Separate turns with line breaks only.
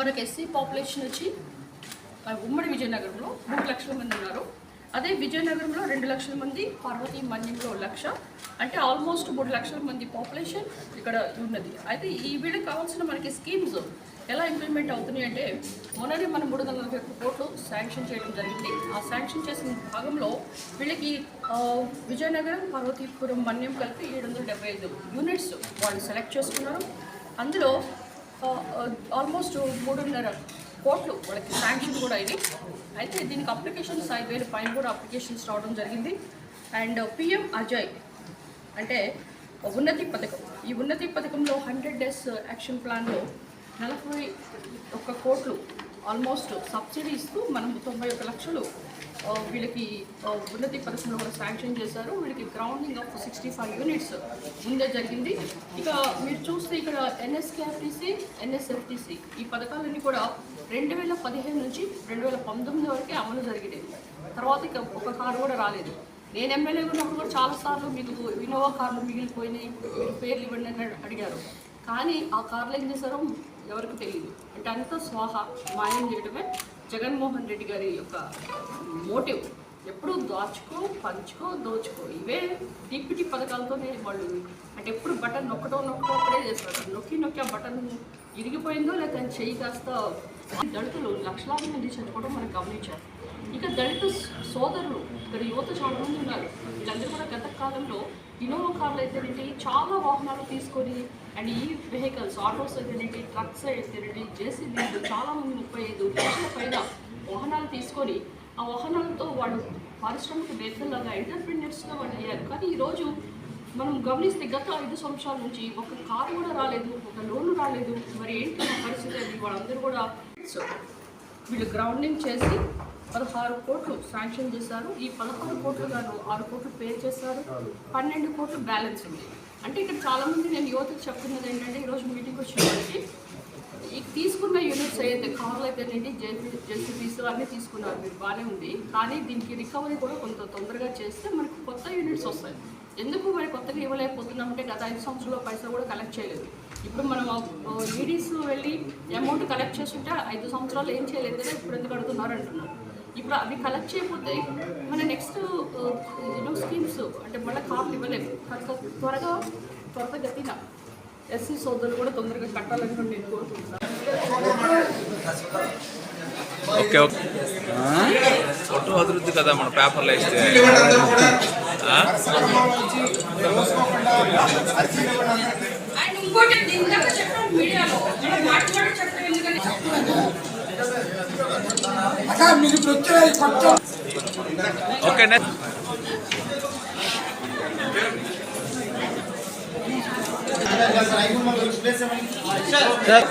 మనకి SC population వచ్చి ఉమ్మడి విజయనగరంలో మూడు లక్షల మంది ఉన్నారు. అదే విజయనగరంలో రెండు లక్షల మంది పార్వతీ మన్యంలో లక్ష అంటే ఆల్మోస్ట్ మూడు లక్షల మంది పాపులేషన్ ఇక్కడ ఉన్నది. అయితే ఈ వీళ్ళకి కావాల్సిన మనకి స్కీమ్స్ ఎలా ఇంప్లిమెంట్ అవుతున్నాయి అంటే మొన్ననే మనం మూడు వందల నలభై ఒక్క కోట్లు శాంక్షన్ చేయడం జరిగింది. ఆ శాంక్షన్ చేసిన భాగంలో వీళ్ళకి విజయనగరం పార్వతీపురం మన్యం కలిపి ఏడు వందల డెబ్బై ఐదు యూనిట్స్ వాళ్ళు సెలెక్ట్ చేసుకున్నారు. అందులో ఆల్మోస్ట్ మూడున్నర కోట్లు వాళ్ళకి శాంక్షన్ కూడా అయినాయి అయితే దీనికి అప్లికేషన్స్ ఐదు వేల పైన కూడా అప్లికేషన్స్ రావడం జరిగింది. అండ్ పిఎం అజయ్ అంటే ఉన్నతి పథకం ఈ ఉన్నతి పథకంలో హండ్రెడ్ డేస్ యాక్షన్ ప్లాన్లో నలభై ఒక్క కోట్లు ఆల్మోస్ట్ సబ్సిడీ ఇస్తూ మనం తొంభై ఒక్క లక్షలు వీళ్ళకి ఉన్నతి పథకంలో కూడా శాంక్షన్ చేశారు. వీళ్ళకి grounding of sixty five units ముందే జరిగింది. ఇక మీరు చూస్తే ఇక్కడ ఎన్ఎస్కేఎఫ్టీసీ ఎన్ఎస్ఎఫ్టీసీ ఈ పథకాలన్నీ కూడా రెండు వేల పదిహేను నుంచి రెండు వేల పంతొమ్మిది వరకే అమలు జరిగినాయి. తర్వాత ఇక ఒక కారు కూడా రాలేదు. నేను ఎమ్మెల్యే ఉన్నప్పుడు కూడా చాలాసార్లు మీకు ఇన్నోవా కార్లు మిగిలిపోయినాయి మీరు పేర్లు ఇవ్వండి అని అడిగారు. కానీ ఆ కార్లు ఏం చేశారు? ఎవరికి తెలియదు అంటే అంత స్వాహ మాయం చేయడమే జగన్మోహన్ రెడ్డి గారి యొక్క మోటివ్. ఎప్పుడు దాచుకో పంచుకో దోచుకో. ఇవే డిప్యూటీ పథకాలతోనే వాళ్ళు అంటే ఎప్పుడు బటన్ నొక్కటో నొక్కటో ఒకటే చేస్తారు. నొక్కి నొక్కి ఆ బటన్ ఇరిగిపోయిందో లేక చెయ్యి కాస్త దళితులు లక్షలాది మంది చనిపోవడం మనం గమనించారు ఇక దళిత సోదరులు ఇక్కడ యువత చాలా మంది ఉన్నారు. వీళ్ళందరూ కూడా గత కాలంలో ఇన్నోవా కార్లు అయితేనేంటి చాలా వాహనాలు తీసుకొని అండ్ ఈ వెహికల్స్ ఆటోస్ అయితేనేంటి ట్రక్స్ అయితేనేంటి జేసీబీలు చాలామంది ముప్పై ఐదు లక్షల పైన వాహనాలు తీసుకొని ఆ వాహనాలతో వాళ్ళు పారిశ్రామికవేత్తలాగా ఎంటర్ప్రీనియర్స్గా వాళ్ళు అయ్యారు. కానీ ఈరోజు మనం గమనిస్తే గత ఐదు సంవత్సరాల నుంచి ఒక కారు కూడా రాలేదు ఒక లోన్ రాలేదు. మరి ఏంటి పరిస్థితి అది వాళ్ళందరూ కూడా సో వీళ్ళు గ్రౌండింగ్ చేసి పదహారు కోట్లు శాంక్షన్ చేశారు. ఈ పదహారు కోట్లు గాను ఆరు కోట్లు పే చేశారు. పన్నెండు కోట్లు బ్యాలెన్స్ ఉంది. అంటే ఇక్కడ చాలామంది నేను యువతకు చెప్తున్నది ఏంటంటే ఈరోజు మీటింగ్ వచ్చిన వాళ్ళకి ఈ తీసుకున్న యూనిట్స్ అయితే కార్లు అయితేనేంటి జేసీ జేసీబీస్ అన్నీ తీసుకున్నారు. మీరు బాగానే ఉంది. కానీ దీనికి రికవరీ కూడా కొంత తొందరగా చేస్తే మనకు కొత్త యూనిట్స్ వస్తాయి. ఎందుకు మరి కొత్తగా ఇవ్వలేకపోతున్నామంటే గత ఐదు సంవత్సరాల పైసలు కూడా కలెక్ట్ చేయలేదు. ఇప్పుడు మనం ఈడీస్ వెళ్ళి అమౌంట్ కలెక్ట్ చేస్తుంటే ఐదు సంవత్సరాలు ఏం చేయలేదు కదా ఇప్పుడు ఎందుకు అడుగుతున్నారు అంటున్నారు. ఇప్పుడు అవి కలెక్ట్ చేయకపోతే మన నెక్స్ట్ యూనో స్కీమ్స్ అంటే మళ్ళీ కార్లు ఇవ్వలేము. కనుక త్వరగా త్వరగతిన ఎస్సీ సోదరులు కూడా తొందరగా కట్టాలని నేను కోరుకుంటున్నాను
ఓకే. ఓకే ఫోటో అదురుద్ది కదా మన పేపర్లో వేస్తే.
ఇంకోటి మీడియాలో.
అక్క మీరు ఇప్పుడు వచ్చిన కొత్త సార్.